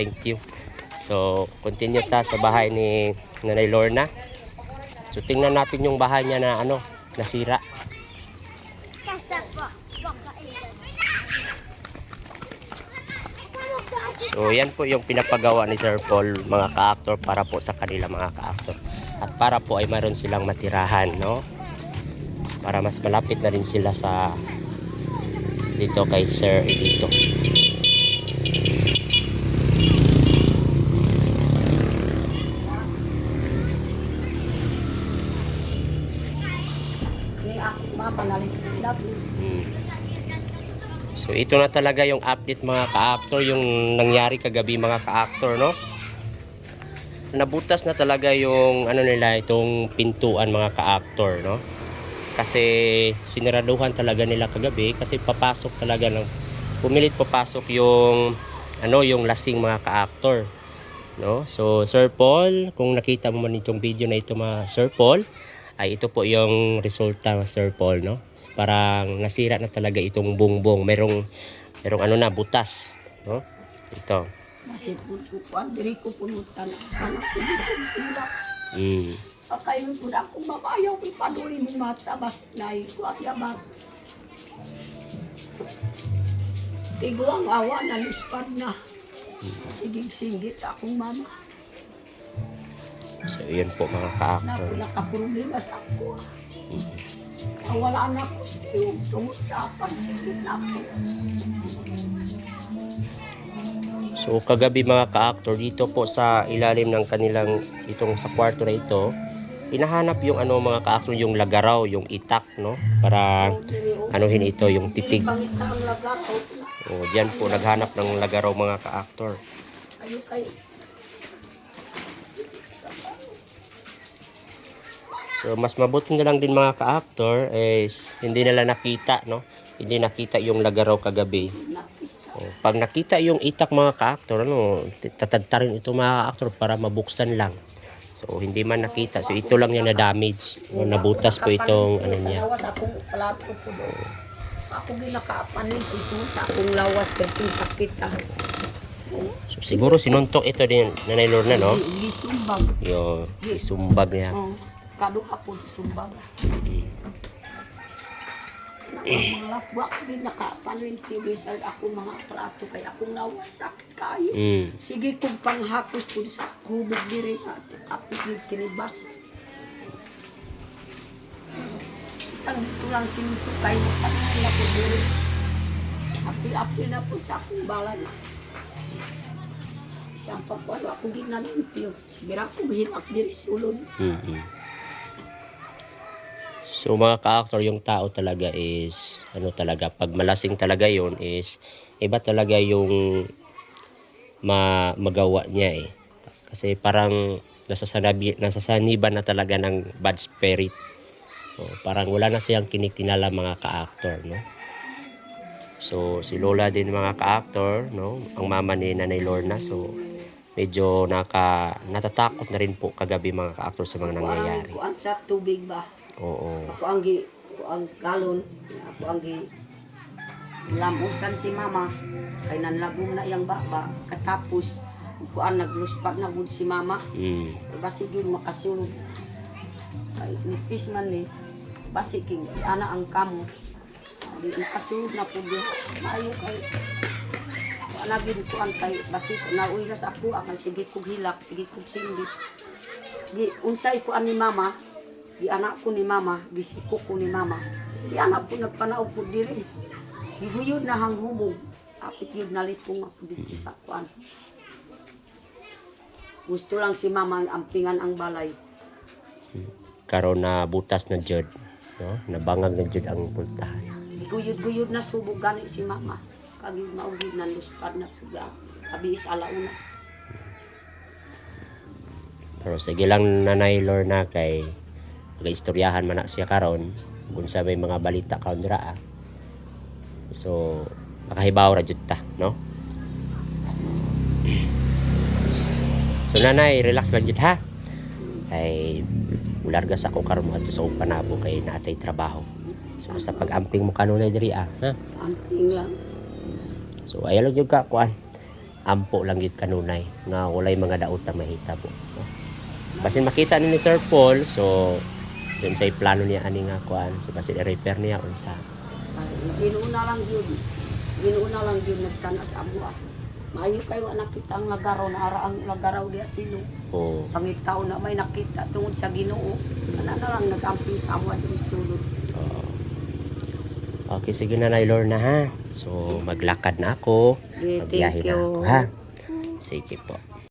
thank you. So, continue ta sa bahay ni Nanay Lorna. So, tingnan natin yung bahay niya na ano, nasira. So, yan po yung pinapagawa ni Sir Paul, mga ka-actor, para po sa kanila mga ka-actor. At para po ay mayroon silang matirahan, no? Para mas malapit na rin sila sa dito kay Sir dito. Ni ako mapanalit lagi. Hmm. So ito na talaga yung update mga ka-actor, yung nangyari kagabi mga ka-actor, no? Nabutas na talaga yung ano nila itong pintuan mga ka-actor, no? Kasi sinaraduhan talaga nila kagabi kasi papasok talaga ng pumilit papasok yung ano yung lasing mga ka-actor, no? So Sir Paul, kung nakita mo man itong video na ito mga Sir Paul, ay ito po yung resulta Sir Paul, no? Parang nasira na talaga itong bongbong. Merong merong ano na butas, no? Ito. Kasi diri ko punutan. Anak sige ko pula. Mm. Pagkayon po na akong mamayaw, ipaduli mo mata, bas na ko at yabat. Tigo ang awa na lispad na. Sigig-singgit akong mama. So, yun po mga ka-actor. po nakaproblema sa ako. Ah, Wala na ko siyo tungkol sa pansigit na ako. So, kagabi mga ka-actor, dito po sa ilalim ng kanilang, itong sa kwarto na ito, hinahanap yung ano mga ka-actor, yung lagaraw, yung itak, no? Para anuhin ito, yung titig. Pangit na ang lagaraw. O, diyan po naghanap ng lagaraw mga ka-actor. Kayo kayo. So mas mabuti na lang din mga ka-actor is hindi nila nakita no. Hindi nakita yung lagaraw kagabi. O, pag nakita yung itak mga ka-actor ano, tatadtarin ito mga ka-actor para mabuksan lang. So hindi man nakita. So ito lang yung na-damage. O, nabutas po itong ano niya. Akong plato po. Ako ginakaapanin ko ito sa akong lawas pero sakit ah. So siguro sinuntok ito din Nanay Lorna no. Gi- Gisumbag. Yung isumbag niya. Oh, kaduha po sumbag. Mm. Mga lapwa ko ginakaapanin ko sa akong mga plato kay akong lawas sakit kayo. Mm. Sige kong panghapos po sa hubog diri at apigid kinibas. Isang dito lang sinito kayo pagkakila ko diri. Apil-apil na po sa akong balan. Isang pagwalo ako ginalimpyo. Sige ra ko hinak diri sulod. mm So mga ka-actor, yung tao talaga is, ano talaga, pag malasing talaga yon is, iba talaga yung ma magawa niya eh. Kasi parang nasasanabi, nasasaniban na talaga ng bad spirit. O, parang wala na siyang kinikinala mga ka-actor, no? So, si Lola din mga ka-actor, no? Ang mama ni Nanay Lorna, so medyo naka, natatakot na rin po kagabi mga ka-actor sa mga nangyayari. Kuan sa tubig ba? Oo. Ako ang gi, ako ang galon, ako ang gi lamusan si mama kay nanlagom na iyang baba. Katapos ako ang nagluspat na gud si mama. Mm. basi gid makasulog kay nipis man ni. Basi king ana ang kamo. Di makasulog na pud maayo kay wala gid ko ang kay basi na sa ako. Ang sige kog hilak sige kog sindi. Di unsay ko ani mama di anak ko ni mama gisiko ko ni mama. Si anak ko nagpanaog po diri. Giguyod na hang humog apit yun nalitong ako dito sa kuan gusto lang si mama ampingan ang balay. Karon na butas na jud no? Nabangag na jud ang puntahan. Guyod-guyod na subog gani si mama. Kagi maugid na luspad na puga abis alauna pero sige lang nanay Lorna kay istoryahan man na siya karon kung sa may mga balita karon dira ah. so makahibaw ra jud ta no so nanay relax lang jud ha kay ularga sa ako karon adto sa panabo kay naatay trabaho so basta pag amping mo kanunay diri ah ha amping lang So ayaw lang yung ka kuan. ampo lang gid kanunay nga walay mga daot na mahita po. Basin makita ni Sir Paul so dun sa plano niya ani nga kuan so basin i-repair niya unsa. Ginuuna lang yun. Ginuuna lang yun nagtanas amo ah. Maayo kayo ang nakita ang lagaraw na ara ang lagaraw diya sino. Oh. Pangitaw na may nakita tungod sa Ginoo. Ana na lang nagamping sa amo at sulod. oh. Okay, sige na Naylor na ha. So, maglakad na ako. Yeah, Magbiyahe thank na you. ako ha. Sige po.